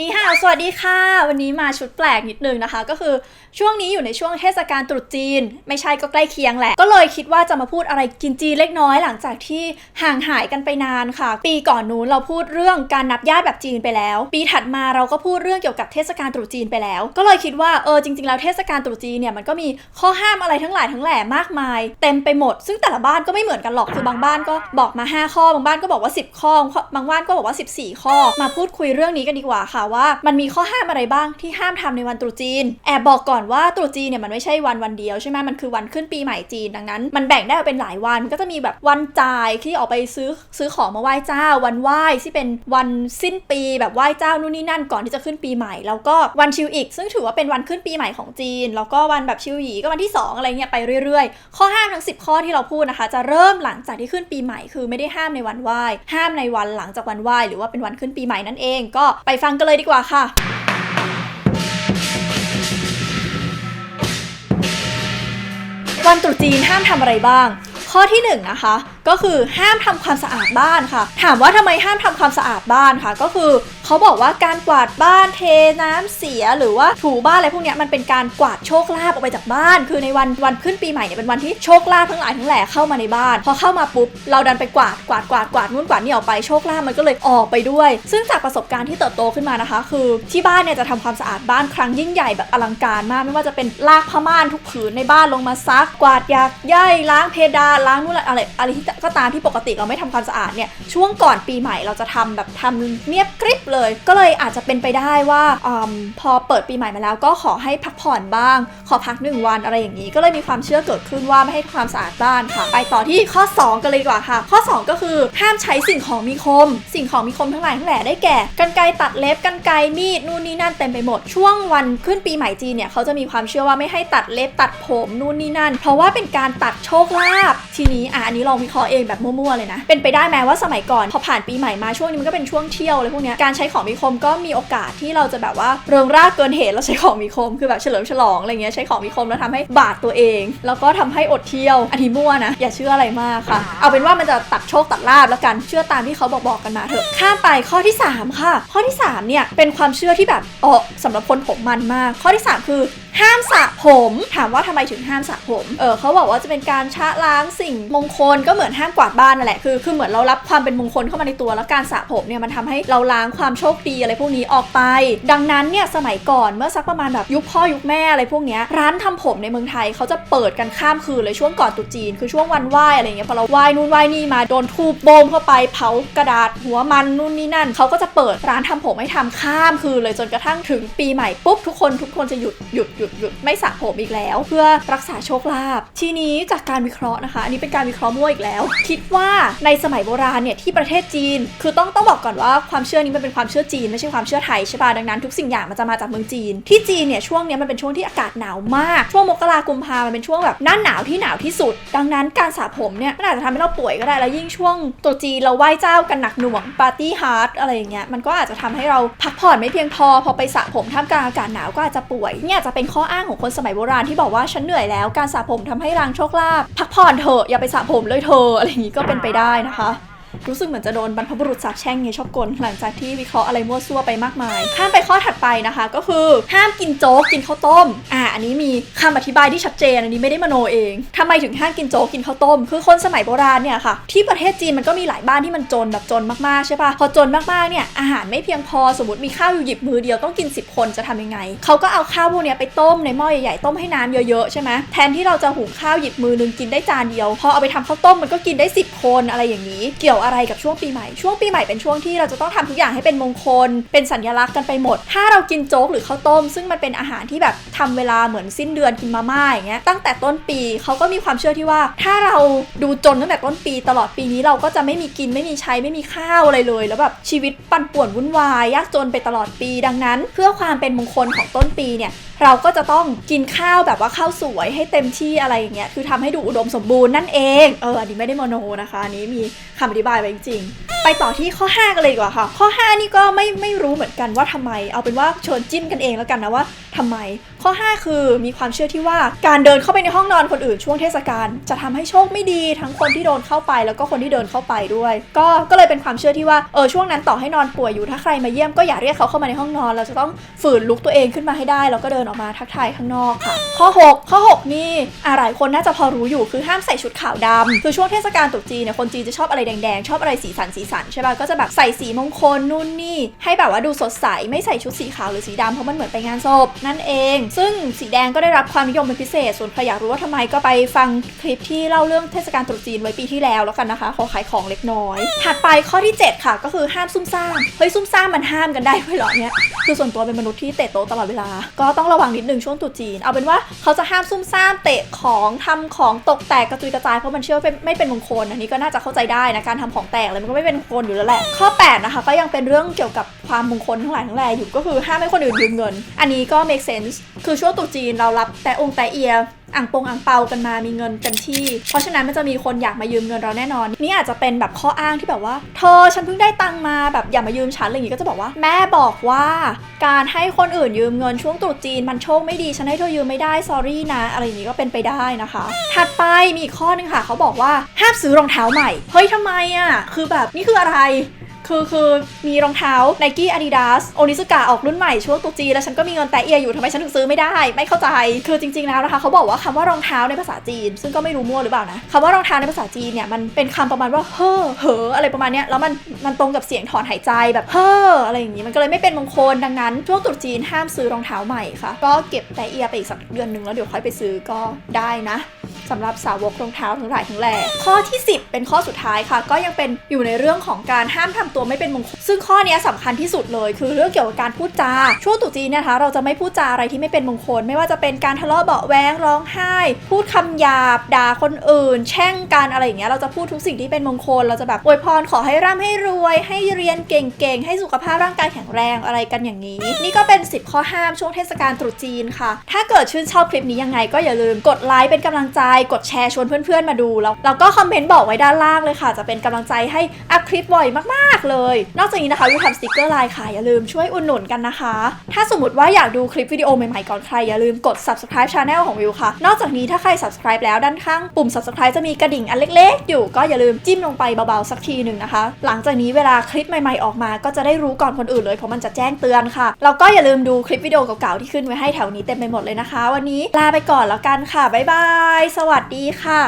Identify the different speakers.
Speaker 1: นี่ค่ะ สวัสดีค่ะ วันนี้มาชุดแปลกนิดนึงนะคะ ก็คือช่วงนี้อยู่ในช่วงเทศกาลตรุษจีน ไม่ใช่ก็ใกล้เคียงแหละ ก็เลยคิดว่าจะมาพูดอะไรกินจีนเล็กน้อยหลังจากที่ห่างหายกันไปนานค่ะ ปีก่อนนู้นเราพูดเรื่องการนับญาติแบบจีนไปแล้ว ปีถัดมาเราก็พูดเรื่องเกี่ยวกับเทศกาลตรุษจีนไปแล้ว ก็เลยคิดว่าเออจริง ๆ แล้วเทศกาลตรุษจีนเนี่ยมันก็มีข้อห้ามอะไรทั้งหลายทั้งแหล่มากมาย เต็มไปหมด ซึ่งแต่ละบ้านก็ไม่เหมือนกันหรอกคือบางบ้านก็บอกมา 5 ข้อบางบ้านก็บอกว่า 10 ข้อบางบ้านก็บอกว่า 14 ข้อ มาพูดคุยเรื่องนี้กันดีกว่าค่ะว่ามันมีข้อห้ามอะไรบ้างที่ห้ามทำในวันตรุษจีน แอบบอกก่อนว่าตรุษจีนเนี่ยมันไม่ใช่วันวันเดียวใช่ไหมมันคือวันขึ้นปีใหม่จีนดังนั้น มันแบ่งได้เป็นหลายวันมันก็จะมีแบบวันจ่ายที่ออกไปซื้อซื้อของมาไหว้เจ้า วันไหว้ที่เป็นวันสิ้นปีแบบไหว้เจ้านู่นนี่นั่นก่อนที่จะขึ้นปีใหม่ แล้วก็วันชิวอีก ซึ่งถือว่าเป็นวันขึ้นปีใหม่ของจีน แล้วก็วันแบบชิวหยีก็วันที่ 2 อะไรเงี้ยไปเรื่อยๆ ข้อห้ามทั้ง 10 ข้อที่เราพูดนะคะ จะเริ่มหลังจากที่ขึ้นปีใหม่ คือไม่ได้ห้ามในวันไหว้ ห้ามในวันหลังจากวันไหว้ หรือว่าเป็นวันขึ้นปีใหม่นั่นเอง ก็ไปฟังกันเลยดีกว่าค่ะ วันตรุษจีนห้ามทำอะไรบ้าง ข้อที่1นงนะคะ ก็คือห้ามทำความสะอาดบ้านค่ะ ถามว่าทำไมห้ามทำความสะอาดบ้านค่ะ ก็คือเขาบอกว่าการกวาดบ้านเทน้ำเสียหรือว่าถูบ้านอะไรพวกเนี้ยมันเป็นการกวาดโชคลาภออกไปจากบ้าน คือในวันวันขึ้นปีใหม่เนี่ยเป็นวันที่โชคลาภทั้งหลายทั้งแหล่เข้ามาในบ้าน พอเข้ามาปุ๊บเราดันไปกวาดกวาดกวาดกวาดนู่นกวาดนี่ออกไปโชคลาภมันก็เลยออกไปด้วย ซึ่งจากประสบการณ์ที่เติบโตขึ้นมานะคะ คือที่บ้านเนี่ยจะทำความสะอาดบ้านครั้งยิ่งใหญ่แบบอลังการมาก ไม่ว่าจะเป็นลากผ้าม่านทุกผืนในบ้านลงมาซัก กวาดยากย่ายล้างเพดานล้างนู่นอะไรอะไรที่ก็ตามที่ปกติเราไม่ทำความสะอาดเนี่ยช่วงก่อนปีใหม่เราจะทำแบบทำเนียบกริบเลย ก็เลยอาจจะเป็นไปได้ว่าอมพอเปิดปีใหม่มาแล้วก็ขอให้พักผ่อนบ้าง ขอพักหนึ่งวันอะไรอย่างนี้ ก็เลยมีความเชื่อเกิดขึ้นว่าไม่ให้ความสะอาดบ้านค่ะ ไปต่อที่ข้อ 2 กันเลยดีกว่าค่ะ ข้อ 2 ก็คือห้ามใช้สิ่งของมีคม สิ่งของมีคมทั้งหลายทั้งแหล่ได้แก่กันไกรตัดเล็บกันไกรมีดนู่นนี่นั่นเต็มไปหมดช่วงวันขึ้นปีใหม่จีนเนี่ยเขาจะมีความเชื่อว่าไม่ให้ตัดเล็บตัดผมนู่นนี่นั่น เพราะว่าเป็นการตัดโชคลาภทีนี้อะอันนี้ลองวิเคราะห์เองแบบมั่วๆเลยนะ เป็นไปได้ไหมว่าสมัยก่อน พอผ่านปีใหม่มาช่วงนี้มันก็เป็นช่วงเที่ยวอะไรพวกเนี้ยการใช้ของมีคมก็มีโอกาสที่เราจะแบบว่าเริงร่าเกินเหตุแล้วใช้ของมีคมคือแบบเฉลิมฉลองอะไรเงี้ยใช้ของมีคมแล้วทำให้บาดตัวเอง แล้วก็ทำให้อดเที่ยวอันนี้มั่วนะ อย่าเชื่ออะไรมากค่ะ เอาเป็นว่ามันจะตัดโชคตัดลาบแล้วกันเชื่อตามที่เขาบอกบอกๆกันมาเถอะข้ามไปข้อที่ 3 ค่ะ ข้อที่3เนี่ยเป็นความเชื่อที่แบบอ๋อสำหรับคนผมมันมาก ข้อที่ 3 คือห้ามสระผม ถามว่าทำไมถึงห้ามสระผม เออเขาบอกว่าจะเป็นการชะล้างสิ่งมงคลก็เหมือนห้ามกวาดบ้านนั่นแหละคือคือเหมือนเรารับความเป็นมงคลเข้ามาในตัวแล้วการสระผมเนี่ยมันทำให้เราล้างความโชคดีอะไรพวกนี้ออกไป ดังนั้นเนี่ยสมัยก่อนเมื่อสักประมาณแบบยุคพ่อยุคแม่อะไรพวกนี้ร้านทำผมในเมืองไทยเขาจะเปิดกันข้ามคืนเลยช่วงก่อนตุจีน คือช่วงวันไหวอะไรเงี้ยพอเราไหวนู่นไหวนี่มาโดนทูบโบมเข้าไปเผากระดาษหัวมันนู่นนี่นั่นเขาก็จะเปิดร้านทำผมให้ทำข้ามคืนเลยจนกระทั่งถึงปีใหม่ปุ๊บทุกคนทุกคนจะหยุดหยุดหยุดหยุดไม่สระผมอีกแล้ว เพื่อรักษาโชคลาภทีนี้จากการวิเคราะห์นะคะ อันนี้เป็นการวิเคราะห์มั่วอีกแล้ว คิดว่าในสมัยโบราณเนี่ยที่ประเทศจีน คือต้องต้องบอกก่อนว่าความเชื่อนี้มันเป็นความเชื่อจีนไม่ใช่ความเชื่อไทยใช่ป่ะดังนั้นทุกสิ่งอย่างมันจะมาจากเมืองจีน ที่จีนเนี่ยช่วงเนี้ยมันเป็นช่วงที่อากาศหนาวมากช่วงมกรากุมภามันเป็นช่วงแบบหน้าหนาวที่หนาวที่สุด ดังนั้นการสระผมเนี่ยมันอาจจะทำให้เราป่วยก็ได้แล้วยิ่งช่วงตรุษจีนเราไหว้เจ้ากันหนักหน่วงปาร์ตี้ฮาร์ดอะไรอย่างเงี้ยมันก็อาจจะทำให้เราพักผ่อนไม่เพียงพอพอไปสระผมท่ามกลางอากาศหนาวก็อาจจะป่วยเนี่ยจะเป็นข้ออ้างของคนสมัยโบราณที่บอกว่าฉันเหนื่อยแล้วการสระผมทำให้รางโชคลาภพักผ่อนเถอะอย่าไปสระผมเลยเธออะไรอย่างนี้ก็เป็นไปได้นะคะ รู้สึกเหมือนจะโดนบรรพบุรุษสาปแช่งไงชอบกลหลังจากที่วิเคราะห์อะไรมั่วซั่วไปมากมาย ข้ามไปข้อถัดไปนะคะ ก็คือห้ามกินโจ๊กกินข้าวต้ม อ่า อันนี้มีคำอธิบายที่ชัดเจน อันนี้ไม่ได้มโนเองทำไมถึงห้ามกินโจ๊กกินข้าวต้ม คือคนสมัยโบราณเนี่ยค่ะ ที่ประเทศจีนมันก็มีหลายบ้านที่มันจนแบบจนมากๆใช่ปะพอจนมากๆเนี่ยอาหารไม่เพียงพอสมมติมีข้าวอยู่หยิบมือเดียวต้องกิน 10 คนจะทำยังไงเขาก็เอาข้าวพวกเนี้ยไปต้มในหม้อใหญ่ๆต้มให้น้ำเยอะๆใช่ไหมแทนที่เราจะหุงข้าวหยิบมือนึงกินได้จานเดียวพอเอาไปทำข้าวต้มมันก็กินได้ 10 คนอะไรอย่างนี้ เกี่ยวอะไรกับช่วงปีใหม่ ช่วงปีใหม่เป็นช่วงที่เราจะต้องทำทุกอย่างให้เป็นมงคล เป็นสัญลักษณ์กันไปหมด ถ้าเรากินโจ๊กหรือข้าวต้ม ซึ่งมันเป็นอาหารที่แบบทำเวลาเหมือนสิ้นเดือนกินมาม่าอย่างเงี้ยตั้งแต่ต้นปีเขาก็มีความเชื่อที่ว่า ถ้าเราดูจนตั้งแต่ต้นปีตลอดปีนี้เราก็จะไม่มีกินไม่มีใช้ไม่มีข้าวอะไรเลย แล้วแบบชีวิตปั่นป่วนวุ่นวายยากจนไปตลอดปีดังนั้น เพื่อความเป็นมงคลของต้นปีเนี่ยเราก็จะต้องกินข้าวแบบว่าข้าวสวยให้เต็มที่อะไรอย่างเงี้ยคือทำให้ดูอุดมสมบูรณ์นั่นเองเอออันนี้ไม่ได้โมโนนะคะอันนี้มีคำอธิบายไปจริงๆ ไปต่อที่ข้อ 5 กันเลยดีกว่าค่ะ ข้อ 5 นี่ก็ไม่ไม่รู้เหมือนกันว่าทำไม เอาเป็นว่าชวนจิ้นกันเองแล้วกันนะว่าทำไมข้อ 5 คือมีความเชื่อที่ว่าการเดินเข้าไปในห้องนอนคนอื่นช่วงเทศกาลจะทำให้โชคไม่ดีทั้งคนที่โดนเข้าไปแล้วก็คนที่เดินเข้าไปด้วย ก็ก็เลยเป็นความเชื่อที่ว่าเออช่วงนั้นต่อให้นอนป่วยอยู่ถ้าใครมาเยี่ยมก็อย่าเรียกเขาเข้ามาในห้องนอน เราจะต้องฝืนลุกตัวเองขึ้นมาให้ได้แล้วก็เดินออกมาทักทายข้างนอกค่ะ ข้อ 6 ข้อ 6 นี่อะหลายคนน่าจะพอรู้อยู่คือห้ามใส่ชุดขาวดำคือช่วงเทศกาลตรุษจีนเนี่ยคนจีนจะชอบอะไรแดงๆ ชอบอะไรสีสันสีสันใช่ป่ะก็จะแบบใส่สีมงคลนู่นนี่ ให้แบบว่าดูสดใสไม่ใส่ชุดสีขาวหรือสีดำเพราะมันเหมือนไปงานศพนั่นเองซึ่งสีแดงก็ได้รับความนิยมเป็นพิเศษ ส่วนใครอยากรู้ว่าทำไมก็ไปฟังคลิปที่เล่าเรื่องเทศกาลตรุษจีนไว้ปีที่แล้วแล้วกันนะคะ ขอขายของเล็กน้อย ถัดไปข้อที่ 7 ค่ะ ก็คือห้ามซุ่มซ่ามเฮ้ยซุ่มซ่ามมันห้ามกันได้ด้วยเหรอเนี่ยคือส่วนตัวเป็นมนุษย์ที่เตะโต๊ะตลอดเวลา ก็ต้องระวังนิดนึงช่วงตรุษจีน เอาเป็นว่าเขาจะห้ามซุ่มซ่ามเตะของทำของตกแตกกระจุยกระจายเพราะมันเชื่อว่าไม่เป็นมงคลอันนี้ก็น่าจะเข้าใจได้นะการทำของแตกอะไรมันก็ไม่เป็นมงคลอยู่แล้วแหละข้อ 8 นะคะ ก็ยังเป็นเรื่องเกี่ยวกับความมงคลทั้งหลายทั้งแหล่อยู่ก็คือห้ามให้คนอื่นยืมเงิน อันนี้ก็ make sense คือช่วงตุจีนเรารับแต่องค์แต่เอียอ่างปงอ่างเปากันมามีเงินเต็มที่ เพราะฉะนั้นมันจะมีคนอยากมายืมเงินเราแน่นอน นี่อาจจะเป็นแบบข้ออ้างที่แบบว่า เธอฉันเพิ่งได้ตังมาแบบอย่ามายืมฉันอะไรอย่างงี้ก็จะบอกว่า แม่บอกว่า การให้คนอื่นยืมเงินช่วงตรุษจีนมันโชคไม่ดีฉันให้เธอยืมไม่ได้ sorry นะ อะไรอย่างงี้ก็เป็นไปได้นะคะ ถัดไปมีอีกข้อนึงค่ะ เขาบอกว่าห้ามซื้อรองเท้าใหม่ เฮ้ยทำไมอะ คือแบบนี่คืออะไร คือคือมีรองเท้า Nike Adidas โอนิสกาออกรุ่นใหม่ช่วงตุจีแล้วฉันก็มีเงินแต่เอียอยู่ทำไมฉันถึงซื้อไม่ได้ ไม่เข้าใจ คือจริงๆแล้วนะคะ เขาบอกว่าคำว่ารองเท้าในภาษาจีน ซึ่งก็ไม่รู้มั่วหรือเปล่านะคำว่ารองเท้าในภาษาจีนเนี่ยมันเป็นคำประมาณว่าเฮ่อเหออะไรประมาณเนี้ยแล้วมันมันตรงกับเสียงถอนหายใจแบบเฮ่ออะไรอย่างงี้มันก็เลยไม่เป็นมงคลดังนั้นช่วงตุจีนห้ามซื้อรองเท้าใหม่ค่ะ ก็เก็บแต่เอียไปอีกสักเดือนหนึ่งแล้วเดี๋ยวค่อยไปซื้อก็ได้นะ สำหรับสาวกรองเท้าทั้งหลายทั้งแหล่ข้อที่ 10 เป็นข้อสุดท้ายค่ะ ก็ยังเป็นอยู่ในเรื่องของการห้ามทำตัวไม่เป็นมงคลซึ่งข้อนี้ยสำคัญที่สุดเลย คือเรื่องเกี่ยวกับการพูดจาช่วงตรุษจีนเนะคะ เราจะไม่พูดจาอะไรที่ไม่เป็นมงคล ไม่ว่าจะเป็นการทะเลาะเบาแวงร้องไห้ พูดคำหยาบด่าคนอื่น แช่งกันอะไรอย่างเงี้ยเราจะพูดทุกสิ่งที่เป็นมงคล เราจะแบบอวยพรขอให้ร่ำให้รวย ให้เรียนเก่งๆให้สุขภาพร่างกายแข็งแรงอะไรกันอย่างนี้ นี่ก็เป็น 10 ข้อห้ามช่วงเทศกาลตรุษจีนค่ะ ถ้าเกิดชื่นชอบคลิปนี้ยังไงก็อย่าลืมกดไลค์เป็นกำลังใจกดแชร์ชวนเพื่อนๆมาดูแล้วแล้วก็คอมเมนต์บอกไว้ด้านล่างเลยค่ะ จะเป็นกำลังใจให้อัพคลิปบ่อยมากๆเลย นอกจากนี้นะคะวิวทำสติกเกอร์ไลน์ค่ะอย่าลืมช่วยอุดหนุนกันนะคะ ถ้าสมมติว่าอยากดูคลิปวิดีโอใหม่ๆก่อนใครอย่าลืมกด subscribe channel ของวิวค่ะ นอกจากนี้ถ้าใคร subscribe แล้วด้านข้างปุ่ม subscribe จะมีกระดิ่งอันเล็กๆ อยู่ก็อย่าลืมจิ้มลงไปเบาๆสักทีหนึ่งนะคะ หลังจากนี้เวลาคลิปใหม่ๆออกมา ก็จะได้รู้ก่อนคนอื่นเลยเพราะมันจะแจ้งเตือนค่ะแล้วก็อย่าลืมดูคลิปวิดีโอเก่าๆที่ขึ้นไว้ให้แถวนี้เต็มไปหมดเลยนะคะ วันนี้ลาไปก่อนแล้วกันค่ะบ๊ายบายสวัสดีค่ะ